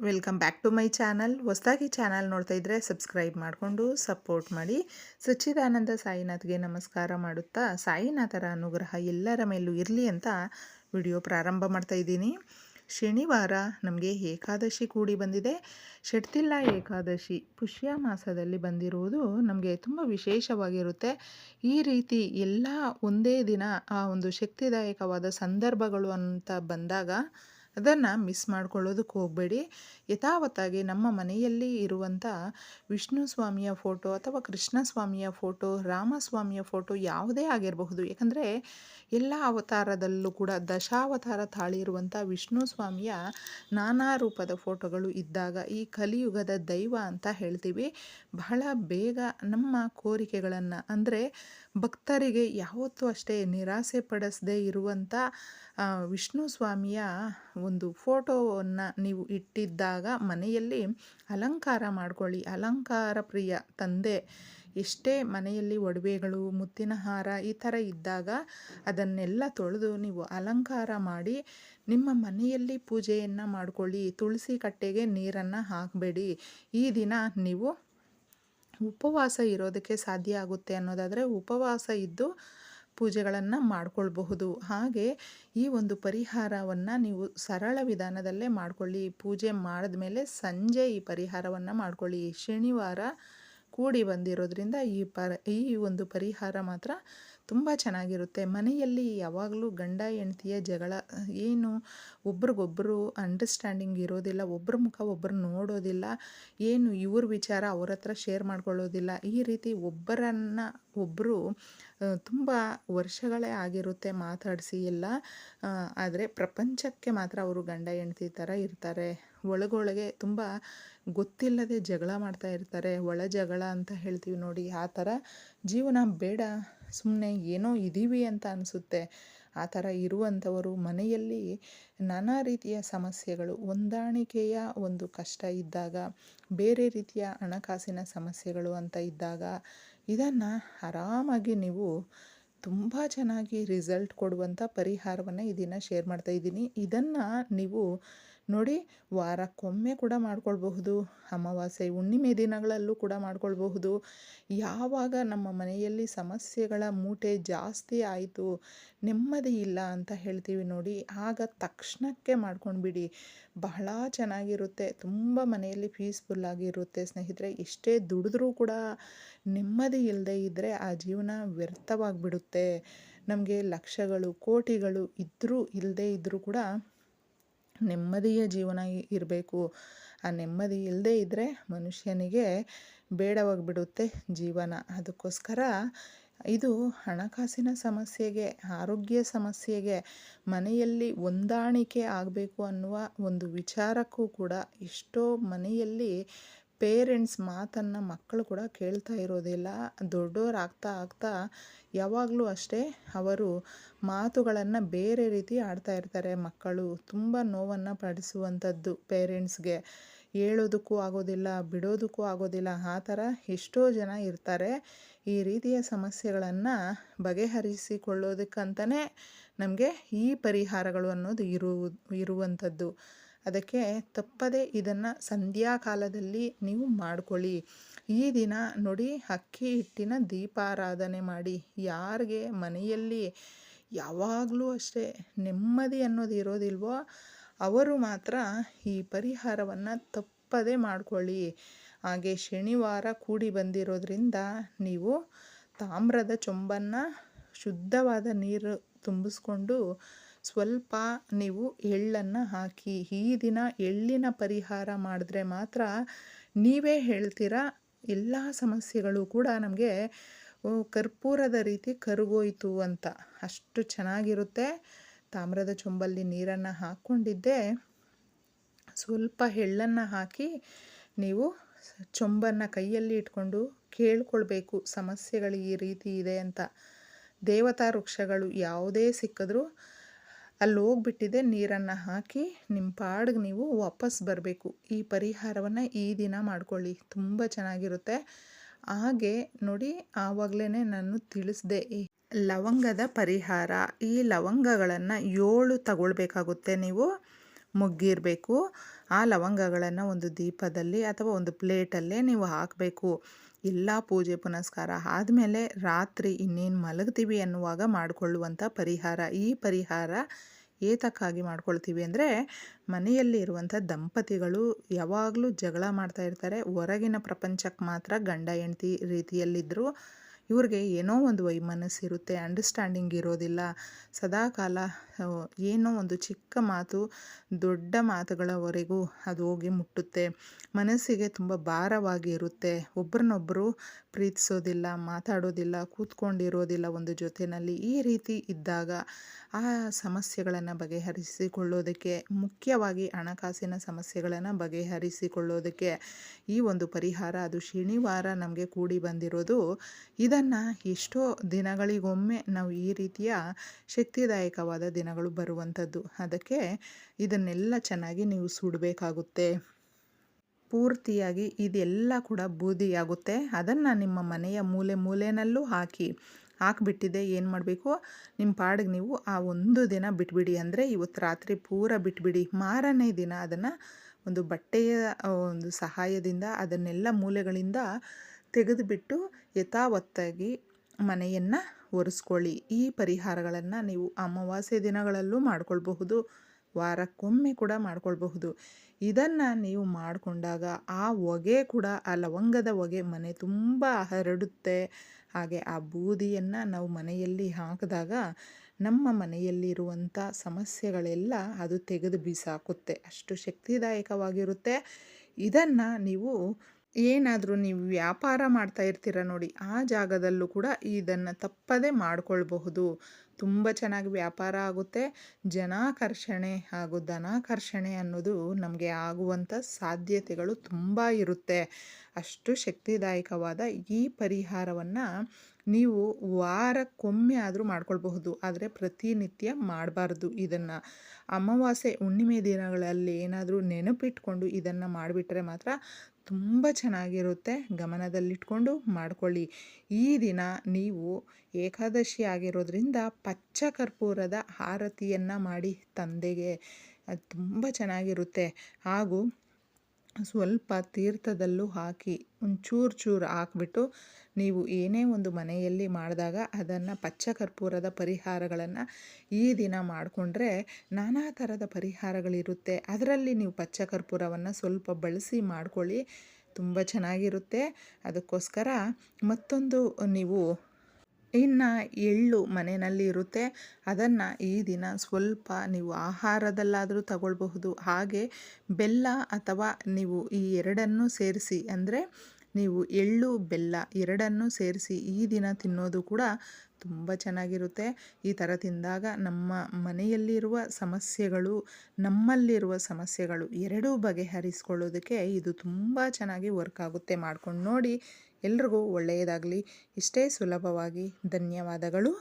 Welcome back to my channel ಹೊಸದಾಗಿ channel ನೋಡ್ತಾ ಇದ್ದರೆ ಸಬ್ಸ್ಕ್ರೈಬ್ ಮಾಡಿಕೊಂಡು ಸಪೋರ್ಟ್ ಮಾಡಿ. ಸಚ್ಚಿದಾನಂದ ಸಾಯಿನಾಥ್ಗೆ ನಮಸ್ಕಾರ ಮಾಡುತ್ತಾ, ಸಾಯಿನಾಥರ ಅನುಗ್ರಹ ಎಲ್ಲರ ಮೇಲೂ ಇರಲಿ ಅಂತ ವಿಡಿಯೋ ಪ್ರಾರಂಭ ಮಾಡ್ತಾ ಇದ್ದೀನಿ. ಶನಿವಾರ ನಮಗೆ ಏಕಾದಶಿ ಕೂಡಿ ಬಂದಿದೆ. ಷಟ್ತಿಲ್ಲ ಏಕಾದಶಿ ಪುಷ್ಯ ಮಾಸದಲ್ಲಿ ಬಂದಿರುವುದು ನಮಗೆ ತುಂಬ ವಿಶೇಷವಾಗಿರುತ್ತೆ. ಈ ರೀತಿ ಎಲ್ಲ ಒಂದೇ ದಿನ ಆ ಒಂದು ಶಕ್ತಿದಾಯಕವಾದ ಸಂದರ್ಭಗಳು ಅಂತ ಬಂದಾಗ ಅದನ್ನು ಮಿಸ್ ಮಾಡ್ಕೊಳ್ಳೋದಕ್ಕೆ ಹೋಗಬೇಡಿ. ಯಥಾವತ್ತಾಗಿ ನಮ್ಮ ಮನೆಯಲ್ಲಿ ಇರುವಂಥ ವಿಷ್ಣು ಸ್ವಾಮಿಯ ಫೋಟೋ ಅಥವಾ ಕೃಷ್ಣ ಸ್ವಾಮಿಯ ಫೋಟೋ ರಾಮಸ್ವಾಮಿಯ ಫೋಟೋ ಯಾವುದೇ ಆಗಿರಬಹುದು. ಯಾಕಂದರೆ ಎಲ್ಲ ಅವತಾರದಲ್ಲೂ ಕೂಡ ದಶಾವತಾರ ತಾಳಿರುವಂಥ ವಿಷ್ಣು ಸ್ವಾಮಿಯ ನಾನಾ ರೂಪದ ಫೋಟೋಗಳು ಇದ್ದಾಗ ಈ ಕಲಿಯುಗದ ದೈವ ಅಂತ ಹೇಳ್ತೀವಿ. ಬಹಳ ಬೇಗ ನಮ್ಮ ಕೋರಿಕೆಗಳನ್ನು ಅಂದರೆ ಭಕ್ತರಿಗೆ ಯಾವತ್ತೂ ಅಷ್ಟೇ ನಿರಾಸೆ ಪಡಿಸದೇ ಇರುವಂಥ ವಿಷ್ಣು ಸ್ವಾಮಿಯ ಒಂದು ಫೋಟೋವನ್ನು ನೀವು ಇಟ್ಟಿದ್ದಾಗ ಮನೆಯಲ್ಲಿ ಅಲಂಕಾರ ಮಾಡಿಕೊಳ್ಳಿ. ಅಲಂಕಾರ ಪ್ರಿಯ ತಂದೆ, ಎಷ್ಟೇ ಮನೆಯಲ್ಲಿ ಒಡವೆಗಳು, ಮುತ್ತಿನ ಹಾರ ಈ ಥರ ಇದ್ದಾಗ ಅದನ್ನೆಲ್ಲ ತೊಳೆದು ನೀವು ಅಲಂಕಾರ ಮಾಡಿ ನಿಮ್ಮ ಮನೆಯಲ್ಲಿ ಪೂಜೆಯನ್ನು ಮಾಡಿಕೊಳ್ಳಿ. ತುಳಸಿ ಕಟ್ಟೆಗೆ ನೀರನ್ನು ಹಾಕಬೇಡಿ. ಈ ದಿನ ನೀವು ಉಪವಾಸ ಇರೋದಕ್ಕೆ ಸಾಧ್ಯ ಆಗುತ್ತೆ ಅನ್ನೋದಾದರೆ ಉಪವಾಸ ಇದ್ದು ಪೂಜೆಗಳನ್ನು ಮಾಡಿಕೊಳ್ಬಹುದು. ಹಾಗೆ ಈ ಒಂದು ಪರಿಹಾರವನ್ನು ನೀವು ಸರಳ ವಿಧಾನದಲ್ಲೇ ಮಾಡ್ಕೊಳ್ಳಿ. ಪೂಜೆ ಮಾಡಿದ ಮೇಲೆ ಸಂಜೆ ಈ ಪರಿಹಾರವನ್ನು ಮಾಡ್ಕೊಳ್ಳಿ. ಶನಿವಾರ ಕೂಡಿ ಬಂದಿರೋದ್ರಿಂದ ಈ ಪರ, ಈ ಒಂದು ಪರಿಹಾರ ಮಾತ್ರ ತುಂಬ ಚೆನ್ನಾಗಿರುತ್ತೆ. ಮನೆಯಲ್ಲಿ ಯಾವಾಗಲೂ ಗಂಡ ಹೆಂಡ್ತಿಯ ಜಗಳ, ಏನು ಒಬ್ರಿಗೊಬ್ಬರು ಅಂಡರ್ಸ್ಟ್ಯಾಂಡಿಂಗ್ ಇರೋದಿಲ್ಲ ಒಬ್ಬರ ಮುಖ ಒಬ್ಬರು ನೋಡೋದಿಲ್ಲ, ಏನು ಇವ್ರ ವಿಚಾರ ಅವ್ರ ಹತ್ರ ಶೇರ್ ಮಾಡ್ಕೊಳ್ಳೋದಿಲ್ಲ, ಈ ರೀತಿ ಒಬ್ಬರನ್ನು ಒಬ್ಬರು ತುಂಬ ವರ್ಷಗಳೇ ಆಗಿರುತ್ತೆ ಮಾತಾಡಿಸಿ ಎಲ್ಲ. ಆದರೆ ಪ್ರಪಂಚಕ್ಕೆ ಮಾತ್ರ ಅವರು ಗಂಡ ಹೆಂಡತಿ ಥರ ಇರ್ತಾರೆ. ಒಳಗೊಳಗೆ ತುಂಬ ಗೊತ್ತಿಲ್ಲದೆ ಜಗಳ ಮಾಡ್ತಾ ಇರ್ತಾರೆ, ಒಳ ಜಗಳ ಅಂತ ಹೇಳ್ತೀವಿ ನೋಡಿ, ಆ ಥರ ಜೀವನ ಬೇಡ ಸುಮ್ಮನೆ ಏನೋ ಇದ್ದೀವಿ ಅಂತ ಅನಿಸುತ್ತೆ. ಆ ಥರ ಇರುವಂಥವರು ಮನೆಯಲ್ಲಿ ನಾನಾ ರೀತಿಯ ಸಮಸ್ಯೆಗಳು, ಹೊಂದಾಣಿಕೆಯ ಒಂದು ಕಷ್ಟ ಇದ್ದಾಗ, ಬೇರೆ ರೀತಿಯ ಹಣಕಾಸಿನ ಸಮಸ್ಯೆಗಳು ಅಂತ ಇದ್ದಾಗ, ಇದನ್ನು ಆರಾಮಾಗಿ ನೀವು ತುಂಬ ಚೆನ್ನಾಗಿ ರಿಸಲ್ಟ್ ಕೊಡುವಂಥ ಪರಿಹಾರವನ್ನು ಇದನ್ನು ದಿನ ಶೇರ್ ಮಾಡ್ತಾ ಇದ್ದೀನಿ. ಇದನ್ನು ನೀವು ನೋಡಿ, ವಾರಕ್ಕೊಮ್ಮೆ ಕೂಡ ಮಾಡ್ಕೊಳ್ಬಹುದು. ಅಮಾವಾಸ್ಯೆ, ಹುಣ್ಣಿಮೆ ದಿನಗಳಲ್ಲೂ ಕೂಡ ಮಾಡ್ಕೊಳ್ಬಹುದು. ಯಾವಾಗ ನಮ್ಮ ಮನೆಯಲ್ಲಿ ಸಮಸ್ಯೆಗಳ ಮೂಟೆ ಜಾಸ್ತಿ ಆಯಿತು, ನೆಮ್ಮದಿ ಇಲ್ಲ ಅಂತ ಹೇಳ್ತೀವಿ ನೋಡಿ, ಆಗ ತಕ್ಷಣಕ್ಕೆ ಮಾಡ್ಕೊಂಡ್ಬಿಡಿ. ಬಹಳ ಚೆನ್ನಾಗಿರುತ್ತೆ, ತುಂಬ ಮನೆಯಲ್ಲಿ ಪೀಸ್ಫುಲ್ ಆಗಿರುತ್ತೆ. ಸ್ನೇಹಿತರೆ, ಎಷ್ಟೇ ದುಡಿದ್ರೂ ಕೂಡ ನೆಮ್ಮದಿ ಇಲ್ಲದೆ ಇದ್ದರೆ ಆ ಜೀವನ ವ್ಯರ್ಥವಾಗಿಬಿಡುತ್ತೆ. ನಮಗೆ ಲಕ್ಷಗಳು, ಕೋಟಿಗಳು ಇದ್ದರೂ ಇಲ್ಲದೇ ಇದ್ದರೂ ಕೂಡ ನೆಮ್ಮದಿಯ ಜೀವನ ಇರಬೇಕು. ಆ ನೆಮ್ಮದಿ ಇಲ್ಲದೇ ಇದ್ದರೆ ಮನುಷ್ಯನಿಗೆ ಬೇಡವಾಗಿಬಿಡುತ್ತೆ ಜೀವನ. ಅದಕ್ಕೋಸ್ಕರ ಇದು ಹಣಕಾಸಿನ ಸಮಸ್ಯೆಗೆ, ಆರೋಗ್ಯ ಸಮಸ್ಯೆಗೆ, ಮನೆಯಲ್ಲಿ ಹೊಂದಾಣಿಕೆ ಆಗಬೇಕು ಅನ್ನುವ ಒಂದು ವಿಚಾರಕ್ಕೂ ಕೂಡ ಎಷ್ಟೋ ಮನೆಯಲ್ಲಿ ಪೇರೆಂಟ್ಸ್ ಮಾತನ್ನು ಮಕ್ಕಳು ಕೂಡ ಕೇಳ್ತಾ ಇರೋದಿಲ್ಲ. ದೊಡ್ಡೋರು ಆಗ್ತಾ ಆಗ್ತಾ ಯಾವಾಗಲೂ ಅಷ್ಟೇ ಅವರು ಮಾತುಗಳನ್ನು ಬೇರೆ ರೀತಿ ಆಡ್ತಾ ಇರ್ತಾರೆ ಮಕ್ಕಳು. ತುಂಬ ನೋವನ್ನು ಪಡಿಸುವಂಥದ್ದು ಪೇರೆಂಟ್ಸ್ಗೆ. ಹೇಳೋದಕ್ಕೂ ಆಗೋದಿಲ್ಲ, ಬಿಡೋದಕ್ಕೂ ಆಗೋದಿಲ್ಲ, ಆ ಥರ ಎಷ್ಟೋ ಜನ ಇರ್ತಾರೆ. ಈ ರೀತಿಯ ಸಮಸ್ಯೆಗಳನ್ನು ಬಗೆಹರಿಸಿಕೊಳ್ಳೋದಕ್ಕಂತಲೇ ನಮಗೆ ಈ ಪರಿಹಾರಗಳು ಅನ್ನೋದು ಇರು ಇರುವಂಥದ್ದು. ಅದಕ್ಕೆ ತಪ್ಪದೆ ಇದನ್ನು ಸಂಧ್ಯಾ ಕಾಲದಲ್ಲಿ ನೀವು ಮಾಡ್ಕೊಳ್ಳಿ. ಈ ದಿನ ನೋಡಿ ಅಕ್ಕಿ ಹಿಟ್ಟಿನ ದೀಪಾರಾಧನೆ ಮಾಡಿ. ಯಾರಿಗೆ ಮನೆಯಲ್ಲಿ ಯಾವಾಗಲೂ ಅಷ್ಟೇ ನೆಮ್ಮದಿ ಅನ್ನೋದು ಇರೋದಿಲ್ವೋ ಅವರು ಮಾತ್ರ ಈ ಪರಿಹಾರವನ್ನು ತಪ್ಪದೆ ಮಾಡ್ಕೊಳ್ಳಿ. ಹಾಗೆ ಶನಿವಾರ ಕೂಡಿ ಬಂದಿರೋದ್ರಿಂದ ನೀವು ತಾಮ್ರದ ಚೊಂಬನ್ನು ಶುದ್ಧವಾದ ನೀರು ತುಂಬಿಸ್ಕೊಂಡು ಸ್ವಲ್ಪ ನೀವು ಎಳ್ಳನ್ನು ಹಾಕಿ, ಈ ದಿನ ಎಳ್ಳಿನ ಪರಿಹಾರ ಮಾಡಿದ್ರೆ ಮಾತ್ರ ನೀವೇ ಹೇಳ್ತೀರಾ? ಎಲ್ಲ ಸಮಸ್ಯೆಗಳು ಕೂಡ ನಮಗೆ ಕರ್ಪೂರದ ರೀತಿ ಕರಗೋಯ್ತು ಅಂತ. ಅಷ್ಟು ಚೆನ್ನಾಗಿರುತ್ತೆ. ತಾಮ್ರದ ಚೊಂಬಲ್ಲಿ ನೀರನ್ನು ಹಾಕ್ಕೊಂಡಿದ್ದೆ. ಸ್ವಲ್ಪ ಎಳ್ಳನ್ನು ಹಾಕಿ ನೀವು ಚೊಂಬನ್ನು ಕೈಯಲ್ಲಿ ಇಟ್ಕೊಂಡು ಕೇಳ್ಕೊಳ್ಬೇಕು, ಸಮಸ್ಯೆಗಳು ಈ ರೀತಿ ಇದೆ ಅಂತ. ದೇವತಾ ವೃಕ್ಷಗಳು ಯಾವುದೇ ಸಿಕ್ಕಿದ್ರೂ ಅಲ್ಲಿ ಹೋಗ್ಬಿಟ್ಟಿದೆ ನೀರನ್ನು ಹಾಕಿ ನಿಮ್ಮ ಪಾಡಿಗೆ ನೀವು ವಾಪಸ್ ಬರಬೇಕು. ಈ ಪರಿಹಾರವನ್ನು ಈ ದಿನ ಮಾಡ್ಕೊಳ್ಳಿ. ತುಂಬ ಚೆನ್ನಾಗಿರುತ್ತೆ. ಹಾಗೆ ನೋಡಿ ಆವಾಗಲೇ ನಾನು ತಿಳಿಸ್ದೆ ಲವಂಗದ ಪರಿಹಾರ. ಈ ಲವಂಗಗಳನ್ನು ಏಳು ತಗೊಳ್ಬೇಕಾಗುತ್ತೆ ನೀವು. ಮುಗ್ಗಿರಬೇಕು. ಆ ಲವಂಗಗಳನ್ನು ಒಂದು ದೀಪದಲ್ಲಿ ಅಥವಾ ಒಂದು ಪ್ಲೇಟಲ್ಲೇ ನೀವು ಹಾಕಬೇಕು. ಎಲ್ಲ ಪೂಜೆ ಪುನಸ್ಕಾರ ಆದಮೇಲೆ ರಾತ್ರಿ ಇನ್ನೇನು ಮಲಗ್ತೀವಿ ಅನ್ನುವಾಗ ಮಾಡಿಕೊಳ್ಳುವಂಥ ಪರಿಹಾರ. ಈ ಪರಿಹಾರ ಏತಕ್ಕಾಗಿ ಮಾಡ್ಕೊಳ್ತೀವಿ ಅಂದರೆ ಮನೆಯಲ್ಲಿ ಇರುವಂಥ ದಂಪತಿಗಳು ಯಾವಾಗಲೂ ಜಗಳ ಮಾಡ್ತಾ ಇರ್ತಾರೆ. ಹೊರಗಿನ ಪ್ರಪಂಚಕ್ಕೆ ಮಾತ್ರ ಗಂಡ ಹೆಂಡತಿ ರೀತಿಯಲ್ಲಿದ್ದರೂ ಇವ್ರಿಗೆ ಏನೋ ಒಂದು ವೈಮನಸ್ಸಿರುತ್ತೆ ಅಂಡರ್ಸ್ಟ್ಯಾಂಡಿಂಗ್ ಇರೋದಿಲ್ಲ. ಸದಾಕಾಲ ಏನೋ ಒಂದು ಚಿಕ್ಕ ಮಾತು, ದೊಡ್ಡ ಮಾತುಗಳವರೆಗೂ ಅದು ಹೋಗಿ ಮುಟ್ಟುತ್ತೆ. ಮನಸ್ಸಿಗೆ ತುಂಬ ಭಾರವಾಗಿ ಇರುತ್ತೆ. ಒಬ್ರನ್ನೊಬ್ಬರು ಪ್ರೀತಿಸೋದಿಲ್ಲ, ಮಾತಾಡೋದಿಲ್ಲ, ಕೂತ್ಕೊಂಡಿರೋದಿಲ್ಲ ಒಂದು ಜೊತೆಯಲ್ಲಿ ಈ ರೀತಿ ಇದ್ದಾಗ ಆ ಸಮಸ್ಯೆಗಳನ್ನು ಬಗೆಹರಿಸಿಕೊಳ್ಳೋದಕ್ಕೆ, ಮುಖ್ಯವಾಗಿ ಹಣಕಾಸಿನ ಸಮಸ್ಯೆಗಳನ್ನು ಬಗೆಹರಿಸಿಕೊಳ್ಳೋದಕ್ಕೆ ಈ ಒಂದು ಪರಿಹಾರ, ಅದು ಶನಿವಾರ ನಮಗೆ ಕೂಡಿ ಬಂದಿರೋದು. ಇದನ್ನು ಎಷ್ಟೋ ದಿನಗಳಿಗೊಮ್ಮೆ ನಾವು ಈ ರೀತಿಯ ಶಕ್ತಿದಾಯಕವಾದ ದಿನಗಳು ಬರುವಂಥದ್ದು. ಅದಕ್ಕೆ ಇದನ್ನೆಲ್ಲ ಚೆನ್ನಾಗಿ ನೀವು ಸುಡಬೇಕಾಗುತ್ತೆ. ಪೂರ್ತಿಯಾಗಿ ಇದೆಲ್ಲ ಕೂಡ ಬೂದಿಯಾಗುತ್ತೆ. ಅದನ್ನು ನಿಮ್ಮ ಮನೆಯ ಮೂಲೆ ಮೂಲೆಯಲ್ಲೂ ಹಾಕಿ ಹಾಕಿಬಿಟ್ಟಿದೆ. ಏನು ಮಾಡಬೇಕು? ನಿಮ್ಮ ಪಾಡಿಗೆ ನೀವು ಆ ಒಂದು ದಿನ ಬಿಟ್ಬಿಡಿ. ಅಂದರೆ ಇವತ್ತು ರಾತ್ರಿ ಪೂರ ಬಿಟ್ಬಿಡಿ. ಮಾರನೇ ದಿನ ಅದನ್ನು ಒಂದು ಬಟ್ಟೆಯ ಒಂದು ಸಹಾಯದಿಂದ ಅದನ್ನೆಲ್ಲ ಮೂಲೆಗಳಿಂದ ತೆಗೆದುಬಿಟ್ಟು ಯಥಾವತ್ತಾಗಿ ಮನೆಯನ್ನು ಒರೆಸ್ಕೊಳ್ಳಿ. ಈ ಪರಿಹಾರಗಳನ್ನು ನೀವು ಅಮಾವಾಸ್ಯೆ ದಿನಗಳಲ್ಲೂ ಮಾಡಿಕೊಳ್ಬಹುದು. ವಾರಕ್ಕೊಮ್ಮೆ ಕೂಡ ಮಾಡಿಕೊಳ್ಬಹುದು. ಇದನ್ನು ನೀವು ಮಾಡಿಕೊಂಡಾಗ ಆ ಹೊಗೆ ಕೂಡ, ಆ ಲವಂಗದ ಹೊಗೆ ಮನೆ ತುಂಬ ಹರಡುತ್ತೆ. ಹಾಗೆ ಆ ಬೂದಿಯನ್ನು ನಾವು ಮನೆಯಲ್ಲಿ ಹಾಕಿದಾಗ ನಮ್ಮ ಮನೆಯಲ್ಲಿರುವಂಥ ಸಮಸ್ಯೆಗಳೆಲ್ಲ ಅದು ತೆಗೆದು ಬಿಸಾಕುತ್ತೆ. ಅಷ್ಟು ಶಕ್ತಿದಾಯಕವಾಗಿರುತ್ತೆ. ಇದನ್ನು ನೀವು ಏನಾದರೂ ನೀವು ವ್ಯಾಪಾರ ಮಾಡ್ತಾ ಇರ್ತೀರ ನೋಡಿ, ಆ ಜಾಗದಲ್ಲೂ ಕೂಡ ಇದನ್ನು ತಪ್ಪದೇ ಮಾಡಿಕೊಳ್ಬಹುದು. ತುಂಬ ಚೆನ್ನಾಗಿ ವ್ಯಾಪಾರ ಆಗುತ್ತೆ. ಜನಾಕರ್ಷಣೆ ಹಾಗೂ ಧನಾಕರ್ಷಣೆ ಅನ್ನೋದು ನಮಗೆ ಆಗುವಂಥ ಸಾಧ್ಯತೆಗಳು ತುಂಬ ಇರುತ್ತೆ. ಅಷ್ಟು ಶಕ್ತಿದಾಯಕವಾದ ಈ ಪರಿಹಾರವನ್ನು ನೀವು ವಾರಕ್ಕೊಮ್ಮೆ ಆದರೂ ಮಾಡ್ಕೊಳ್ಬಹುದು. ಆದರೆ ಪ್ರತಿನಿತ್ಯ ಮಾಡಬಾರ್ದು ಇದನ್ನು. ಅಮಾವಾಸ್ಯೆ, ಹುಣ್ಣಿಮೆ ದಿನಗಳಲ್ಲಿ ಏನಾದರೂ ನೆನಪಿಟ್ಕೊಂಡು ಇದನ್ನು ಮಾಡಿಬಿಟ್ರೆ ಮಾತ್ರ ತುಂಬ ಚೆನ್ನಾಗಿರುತ್ತೆ. ಗಮನದಲ್ಲಿಟ್ಕೊಂಡು ಮಾಡಿಕೊಳ್ಳಿ. ಈ ದಿನ ನೀವು ಏಕಾದಶಿ ಆಗಿರೋದ್ರಿಂದ ಪಚ್ಚ ಕರ್ಪೂರದ ಆರತಿಯನ್ನು ಮಾಡಿ ತಂದೆಗೆ. ಅದು ತುಂಬ ಚೆನ್ನಾಗಿರುತ್ತೆ. ಹಾಗೂ ಸ್ವಲ್ಪ ತೀರ್ಥದಲ್ಲೂ ಹಾಕಿ ಒಂಚೂರು ಚೂರು ಹಾಕ್ಬಿಟ್ಟು ನೀವು ಏನೇ ಒಂದು ಮನೆಯಲ್ಲಿ ಮಾಡಿದಾಗ ಅದನ್ನು ಪಚ್ಚ ಕರ್ಪೂರದ ಪರಿಹಾರಗಳನ್ನು ಈ ದಿನ ಮಾಡಿಕೊಂಡ್ರೆ ನಾನಾ ಥರದ ಪರಿಹಾರಗಳಿರುತ್ತೆ. ಅದರಲ್ಲಿ ನೀವು ಪಚ್ಚ ಕರ್ಪೂರವನ್ನು ಸ್ವಲ್ಪ ಬಳಸಿ ಮಾಡ್ಕೊಳ್ಳಿ, ತುಂಬ ಚೆನ್ನಾಗಿರುತ್ತೆ. ಅದಕ್ಕೋಸ್ಕರ ಮತ್ತೊಂದು ನೀವು ಇನ್ನು ಎಳ್ಳು ಮನೆಯಲ್ಲಿ ಇರುತ್ತೆ. ಅದನ್ನು ಈ ದಿನ ಸ್ವಲ್ಪ ನೀವು ಆಹಾರದಲ್ಲಾದರೂ ತಗೊಳ್ಬಹುದು. ಹಾಗೆ ಬೆಲ್ಲ ಅಥವಾ ನೀವು ಈ ಎರಡನ್ನೂ ಸೇರಿಸಿ, ಅಂದರೆ ನೀವು ಎಳ್ಳು, ಬೆಲ್ಲ ಎರಡನ್ನೂ ಸೇರಿಸಿ ಈ ದಿನ ತಿನ್ನೋದು ಕೂಡ ತುಂಬ ಚೆನ್ನಾಗಿರುತ್ತೆ. ಈ ಥರ ತಿಂದಾಗ ನಮ್ಮ ಮನೆಯಲ್ಲಿರುವ ಸಮಸ್ಯೆಗಳು, ನಮ್ಮಲ್ಲಿರುವ ಸಮಸ್ಯೆಗಳು ಎರಡೂ ಬಗೆಹರಿಸ್ಕೊಳ್ಳೋದಕ್ಕೆ ಇದು ತುಂಬ ಚೆನ್ನಾಗಿ ವರ್ಕ್ ಆಗುತ್ತೆ. ಮಾಡ್ಕೊಂಡು ನೋಡಿ ಎಲ್ರಿಗೂ ಒಳ್ಳೆಯದಾಗಲಿ. ಇಷ್ಟೇ ಸುಲಭವಾಗಿ. ಧನ್ಯವಾದಗಳು.